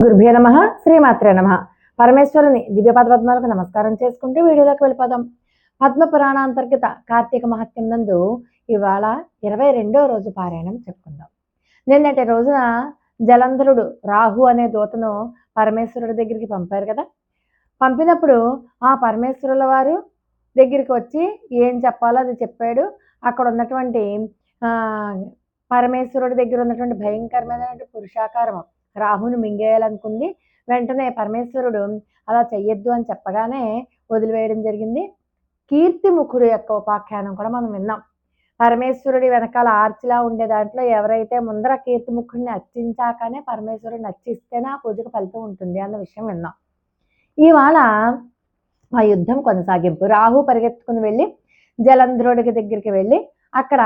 గురుభ్యో నమ శ్రీమాత్రే నమ. పరమేశ్వరుని దివ్యపద పద్మాలకు నమస్కారం చేసుకుంటూ వీడియోలోకి వెళ్ళిపోదాం. పద్మ పురాణ అంతర్గత కార్తీక మహత్యం నందు ఇవాళ ఇరవై రెండో రోజు పారాయణం చెప్పుకుందాం. నిన్నటి రోజున జలంధరుడు రాహు అనే దూతను పరమేశ్వరుడి దగ్గరికి పంపారు కదా? పంపినప్పుడు ఆ పరమేశ్వరుల వారు దగ్గరికి వచ్చి ఏం చెప్పాలో అది చెప్పాడు. అక్కడ ఉన్నటువంటి ఆ, పరమేశ్వరుడి దగ్గర ఉన్నటువంటి భయంకరమైనటువంటి పురుషాకారం రాహును మింగేయాలనుకుంది. వెంటనే పరమేశ్వరుడు అలా చెయ్యొద్దు అని చెప్పగానే వదిలివేయడం జరిగింది. కీర్తిముఖుడు యొక్క ఉపాఖ్యానం కూడా మనం విన్నాం. పరమేశ్వరుడి వెనకాల ఆర్చిలా ఉండే దాంట్లో ఎవరైతే ముందర కీర్తిముఖుడిని అర్చించాకనే పరమేశ్వరుడిని అర్చిస్తేనే ఆ పూజకు ఫలితం ఉంటుంది అన్న విషయం విన్నాం. ఇవాళ ఆ యుద్ధం కొనసాగింపు. రాహు పరిగెత్తుకుని వెళ్ళి జలంధ్రుడికి దగ్గరికి వెళ్ళి అక్కడ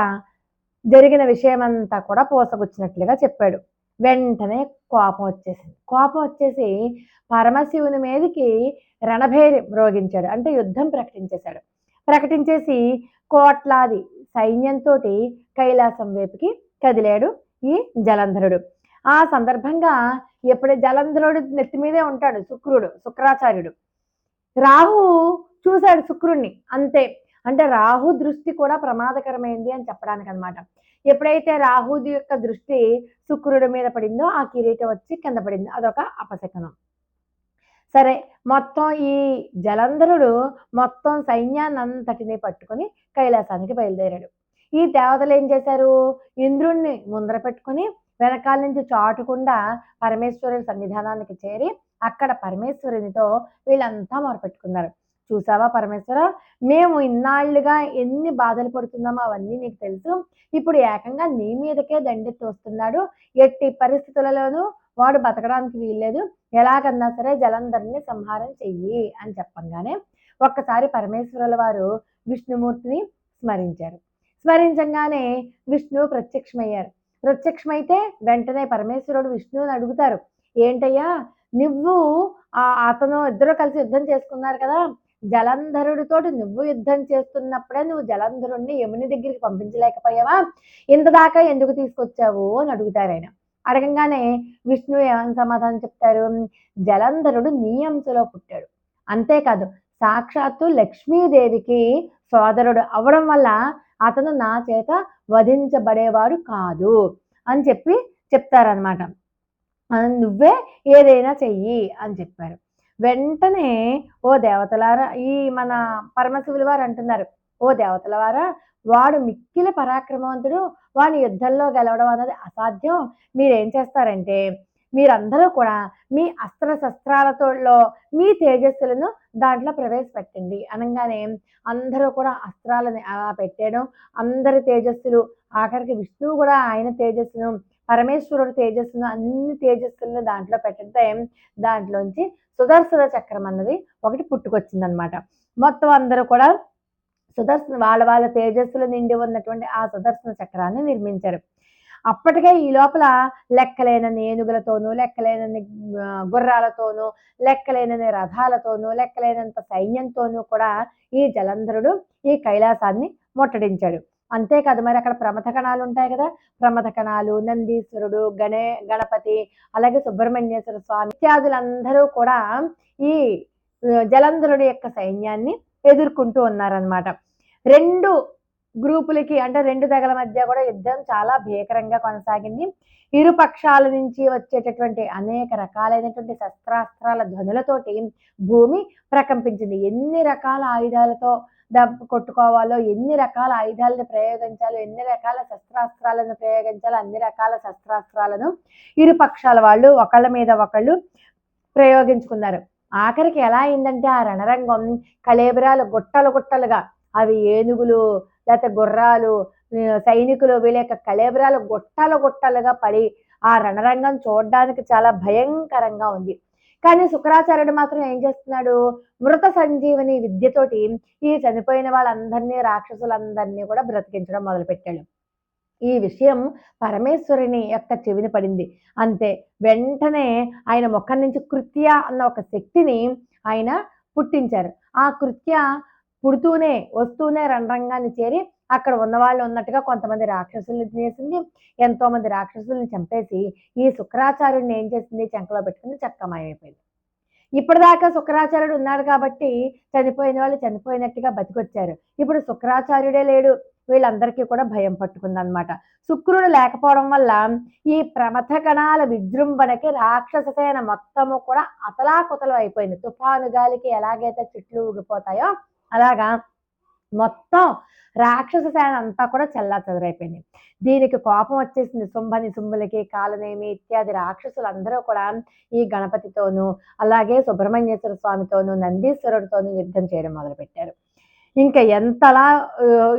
జరిగిన విషయమంతా కూడా పోసగుచ్చినట్లుగా చెప్పాడు. వెంటనే కోపం వచ్చేసింది. కోపం వచ్చేసి పరమశివుని మీదకి రణభేరి మ్రోగించాడు. అంటే యుద్ధం ప్రకటించేశాడు. ప్రకటించేసి కోట్లాది సైన్యంతో కైలాసం వైపుకి కదిలాడు ఈ జలంధరుడు. ఆ సందర్భంగా ఎప్పుడు జలంధరుడు నెత్తి మీదే ఉంటాడు శుక్రుడు శుక్రాచార్యుడు రాహు చూశాడు శుక్రుణ్ణి అంతే. అంటే రాహు దృష్టి కూడా ప్రమాదకరమైంది అని చెప్పడానికి అనమాట ఎప్పుడైతే రాహుది యొక్క దృష్టి శుక్రుడి మీద పడిందో ఆ కిరీటం వచ్చి కింద పడింది. అదొక అపశకనం. సరే మొత్తం ఈ జలంధరుడు మొత్తం సైన్యాన్ని అంతటిని పట్టుకొని కైలాసానికి బయలుదేరాడు. ఈ దేవతలు ఏం చేశారు? ఇంద్రుణ్ణి ముందర పెట్టుకొని వెనకాల నుంచి చాటుకుండా పరమేశ్వరుడి సన్నిధానానికి చేరి అక్కడ పరమేశ్వరునితో వీళ్ళంతా మొరపెట్టుకున్నారు. చూసావా పరమేశ్వర? మేము ఇన్నాళ్ళుగా ఎన్ని బాధలు పడుతున్నామో అవన్నీ నీకు తెలుసు. ఇప్పుడు ఏకంగా నీ మీదకే దండెత్తొస్తున్నాడు. ఎట్టి పరిస్థితులలోనూ వాడు బతకడానికి వీల్లేదు. ఎలాగన్నా సరే జలంధర్ని సంహారం చెయ్యి అని చెప్పంగానే ఒక్కసారి పరమేశ్వరుల వారు విష్ణుమూర్తిని స్మరించారు. స్మరించంగానే విష్ణువు ప్రత్యక్షమయ్యారు. ప్రత్యక్షమైతే వెంటనే పరమేశ్వరుడు విష్ణువుని అడుగుతారు. ఏంటయ్యా? నువ్వు ఆ అతను ఇద్దరు కలిసి యుద్ధం చేసుకున్నారు కదా. జలంధరుడితోటి నువ్వు యుద్ధం చేస్తున్నప్పుడే నువ్వు జలంధరుణ్ణి యముని దగ్గరికి పంపించలేకపోయావా? ఇంత దాకా ఎందుకు తీసుకొచ్చావు? అని అడుగుతారు ఆయన. అడగంగానే విష్ణు ఏమని సమాధానం చెప్తారు? జలంధరుడు నీ అంశలో పుట్టాడు. అంతేకాదు సాక్షాత్తు లక్ష్మీదేవికి సోదరుడు అవడం వల్ల అతను నా చేత వధించబడేవాడు కాదు అని చెప్పి చెప్తారనమాట నువ్వే ఏదైనా చెయ్యి అని చెప్పారు. వెంటనే ఓ దేవతలారా ఈ మన పరమశివుల వారు అంటున్నారు ఓ దేవతల వారా వాడు మిక్కిల పరాక్రమవంతుడు వాడిని యుద్ధంలో గెలవడం అన్నది అసాధ్యం. మీరేం చేస్తారంటే మీరందరూ కూడా మీ అస్త్ర శస్త్రాలతో మీ తేజస్సులను దాంట్లో ప్రవేశపెట్టండి. అనగానే అందరూ కూడా అస్త్రాలని అలా పెట్టేయడం అందరి తేజస్సులు ఆఖరికి విష్ణువు కూడా ఆయన తేజస్సును పరమేశ్వరుడు తేజస్సును అన్ని తేజస్సులను దాంట్లో పెట్టితే దాంట్లోంచి సుదర్శన చక్రం అన్నది ఒకటి పుట్టుకొచ్చిందనమాట. మొత్తం అందరూ కూడా సుదర్శన వాళ్ళ వాళ్ళ తేజస్సులు నిండి ఉన్నటువంటి ఆ సుదర్శన చక్రాన్ని నిర్మించారు. అప్పటికే ఈ లోపల లెక్కలేనన్ని ఏనుగులతోనూ లెక్కలేనన్ని గుర్రాలతోనూ లెక్కలేనన్ని రథాలతోనూ లెక్కలేనంత సైన్యంతోనూ కూడా ఈ జలంధరుడు ఈ కైలాసాన్ని ముట్టడించాడు. అంతేకాదు మరి అక్కడ ప్రమథ కణాలు ఉంటాయి కదా. ప్రమథ కణాలు నందీశ్వరుడు గణే గణపతి అలాగే సుబ్రహ్మణ్యేశ్వర స్వామి ఇత్యాదులందరూ కూడా ఈ జలంధరుడి యొక్క సైన్యాన్ని ఎదుర్కొంటూ ఉన్నారనమాట రెండు గ్రూపులకి అంటే రెండు తెగల మధ్య కూడా యుద్ధం చాలా భీకరంగా కొనసాగింది. ఇరు పక్షాల నుంచి వచ్చేటటువంటి అనేక రకాలైనటువంటి శస్త్రాస్త్రాల ధ్వనులతోటి భూమి ప్రకంపించింది. ఎన్ని రకాల ఆయుధాలతో దెబ్బ కొట్టుకోవాలో ఎన్ని రకాల ఆయుధాలను ప్రయోగించాలో ఎన్ని రకాల శస్త్రాస్త్రాలను ప్రయోగించాలో అన్ని రకాల శస్త్రాస్త్రాలను ఇరు పక్షాల వాళ్ళు ఒకళ్ళ మీద ఒకళ్ళు ప్రయోగించుకున్నారు. ఆఖరికి ఎలా అయిందంటే ఆ రణరంగం కళేబరాలు గుట్టలు గుట్టలుగా అవి ఏనుగులు లేకపోతే గుర్రాలు సైనికులు వీళ్ళ యొక్క కళేబరాలు గుట్టలు గుట్టలుగా పడి ఆ రణరంగం చూడడానికి చాలా భయంకరంగా ఉంది. కానీ శుక్రాచార్యుడు మాత్రం ఏం చేస్తున్నాడు? మృత సంజీవని విద్యతోటి ఈ చనిపోయిన వాళ్ళందరినీ రాక్షసులందరినీ కూడా బ్రతికించడం మొదలుపెట్టాడు. ఈ విషయం పరమేశ్వరుని యొక్క చెవిని పడింది. అంతే వెంటనే ఆయన ముఖం నుంచి కృత్య అన్న ఒక శక్తిని ఆయన పుట్టించారు. ఆ కృత్య పుడుతూనే వస్తూనే రణరంగాన్ని చేరి అక్కడ ఉన్నవాళ్ళు ఉన్నట్టుగా కొంతమంది రాక్షసుల్ని తినేసింది ఎంతో మంది రాక్షసుల్ని చంపేసి ఈ శుక్రాచార్యుడిని ఏం చేసింది? చెంకలో పెట్టుకుని చక్కమాయమైపోయింది. ఇప్పటిదాకా శుక్రాచార్యుడు ఉన్నాడు కాబట్టి చనిపోయిన వాళ్ళు చనిపోయినట్టుగా బతికొచ్చారు. ఇప్పుడు శుక్రాచార్యుడే లేడు వీళ్ళందరికీ కూడా భయం పట్టుకుందనమాట శుక్రుడు లేకపోవడం వల్ల ఈ ప్రమథ కణాల విజృంభణకి రాక్షస సేన మొత్తము కూడా అతలాకుతలం అయిపోయింది. తుఫాను గాలికి ఎలాగైతే చెట్లు ఊగిపోతాయో అలాగా మొత్తం రాక్షస సేన అంతా కూడా చల్లా చెదరైపోయింది దీనికి కోపం వచ్చేసింది శుంభని శుంభులకి కాలనేమి ఇత్యాది రాక్షసులందరూ కూడా ఈ గణపతితోనూ అలాగే సుబ్రహ్మణ్యేశ్వర స్వామితోనూ నందీశ్వరుడితోనూ యుద్ధం చేయడం మొదలుపెట్టారు. ఇంకా ఎంతలా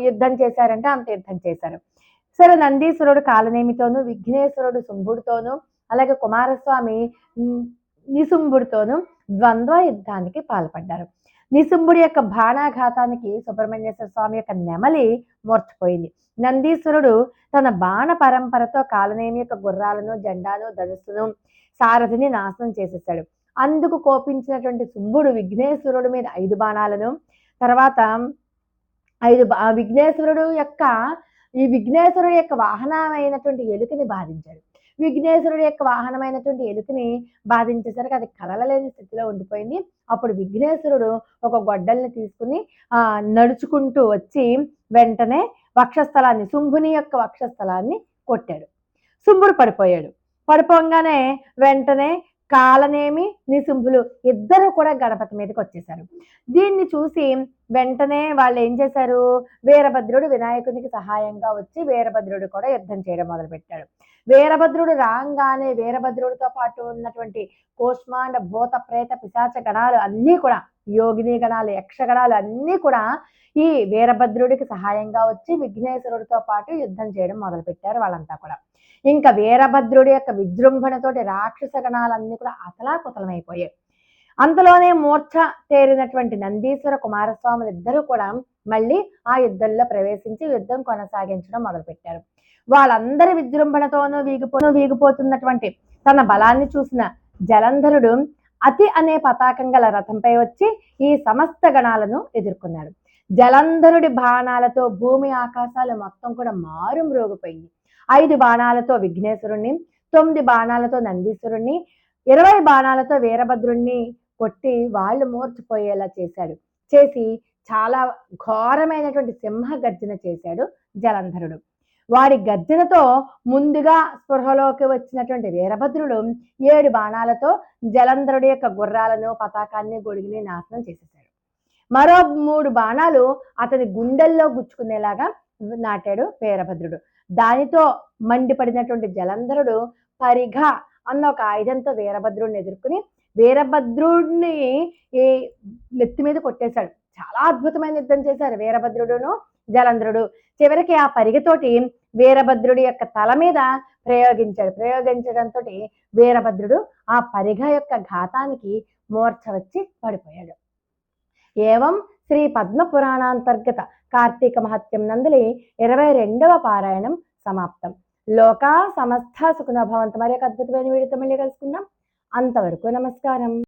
యుద్ధం చేశారంటే అంత యుద్ధం చేశారు. సరే నందీశ్వరుడు కాలనేమితోనూ విఘ్నేశ్వరుడు శుంభుడితోనూ అలాగే కుమారస్వామి నిశుంభుడితోనూ ద్వంద్వ యుద్ధానికి పాల్పడ్డారు. నిశుంభుడి యొక్క బాణాఘాతానికి సుబ్రహ్మణ్యేశ్వర స్వామి యొక్క నెమలి మూర్చిపోయింది నందీశ్వరుడు తన బాణ పరంపరతో కాలనేమి యొక్క గుర్రాలను జెండాను ధనుస్సును సారథిని నాశనం చేసేసాడు అందుకు కోపించినటువంటి శుంభుడు విఘ్నేశ్వరుడు మీద ఐదు బాణాలను తర్వాత ఐదు విఘ్నేశ్వరుడు యొక్క ఈ విఘ్నేశ్వరుడు యొక్క వాహనమైనటువంటి ఎలుకని బాధించాడు. విఘ్నేశ్వరుడు యొక్క వాహనమైనటువంటి ఎలుకని బాధించేసరికి అది కదలలేని స్థితిలో ఉండిపోయింది. అప్పుడు విఘ్నేశ్వరుడు ఒక గొడ్డల్ని తీసుకుని ఆ నడుచుకుంటూ వచ్చి వెంటనే వక్షస్థలాన్ని శుంభుని యొక్క వక్షస్థలాన్ని కొట్టాడు. శుంభుడు పడిపోయాడు. పడిపోగానే వెంటనే కాలనేమి నిశుంభులు ఇద్దరు కూడా గణపతి మీదకి వచ్చేసారు దీన్ని చూసి వెంటనే వాళ్ళు ఏం చేశారు? వీరభద్రుడు వినాయకునికి సహాయంగా వచ్చి వీరభద్రుడు కూడా యుద్ధం చేయడం మొదలుపెట్టాడు. వీరభద్రుడు రాగానే వీరభద్రుడితో పాటు ఉన్నటువంటి కోష్మాండ భూత ప్రేత పిశాచ గణాలు అన్నీ కూడా యోగిని గణాలు యక్షగణాలు అన్నీ కూడా ఈ వీరభద్రుడికి సహాయంగా వచ్చి విఘ్నేశ్వరుడితో పాటు యుద్ధం చేయడం మొదలుపెట్టారు వాళ్ళంతా కూడా. ఇంకా వీరభద్రుడి యొక్క విజృంభణతోటి రాక్షస గణాలన్నీ కూడా అతలాకుతలమైపోయాయి. అంతలోనే మూర్ఛ తేరినటువంటి నందీశ్వర కుమారస్వాములు ఇద్దరు కూడా మళ్ళీ ఆ యుద్ధంలో ప్రవేశించి యుద్ధం కొనసాగించడం మొదలుపెట్టారు. వాళ్ళందరి విజృంభణతోనూ వీగిపో వీగిపోతున్నటువంటి తన బలాన్ని చూసిన జలంధరుడు అతి అనే పతాకం గల రథంపై వచ్చి ఈ సమస్త గణాలను ఎదుర్కొన్నాడు. జలంధరుడి బాణాలతో భూమి ఆకాశాలు మొత్తం కూడా మారుమ్రోగిపోయింది ఐదు బాణాలతో విఘ్నేశ్వరుణ్ణి తొమ్మిది బాణాలతో నందీశ్వరుణ్ణి ఇరవై బాణాలతో వీరభద్రుణ్ణి కొట్టి వాళ్ళు మూర్చిపోయేలా చేశాడు. చేసి చాలా ఘోరమైనటువంటి సింహ గర్జన చేశాడు జలంధరుడు. వాడి గర్జనతో ముందుగా స్పృహలోకి వచ్చినటువంటి వీరభద్రుడు ఏడు బాణాలతో జలంధరుడి యొక్క గుర్రాలను పతాకాన్ని గొడిగిని నాశనం చేసేశాడు. మరో మూడు బాణాలు అతని గుండెల్లో గుచ్చుకునేలాగా నాటాడు వీరభద్రుడు. దానితో మండిపడినటువంటి జలంధరుడు పరిఘ అన్న ఒక ఆయుధంతో వీరభద్రుడిని ఎదుర్కొని వీరభద్రుడిని ఈ నెత్తి మీద కొట్టేశాడు. చాలా అద్భుతమైన యుద్ధం చేశారు వీరభద్రుడును జలంధ్రుడు. చివరికి ఆ పరిగతోటి వీరభద్రుడి యొక్క తల మీద ప్రయోగించాడు. ప్రయోగించడంతో వీరభద్రుడు ఆ పరిగ యొక్క ఘాతానికి మూర్ఛ వచ్చి పడిపోయాడు. ఏవం శ్రీ పద్మపురాణాంతర్గత కార్తీక మహత్యం నందలి ఇరవై రెండవ పారాయణం సమాప్తం. లోకా సమస్త సుఖనభవంత మరి ఒక అద్భుతమైన వీడితో మళ్ళీ కలుసుకుందాం. అంతవరకు నమస్కారం.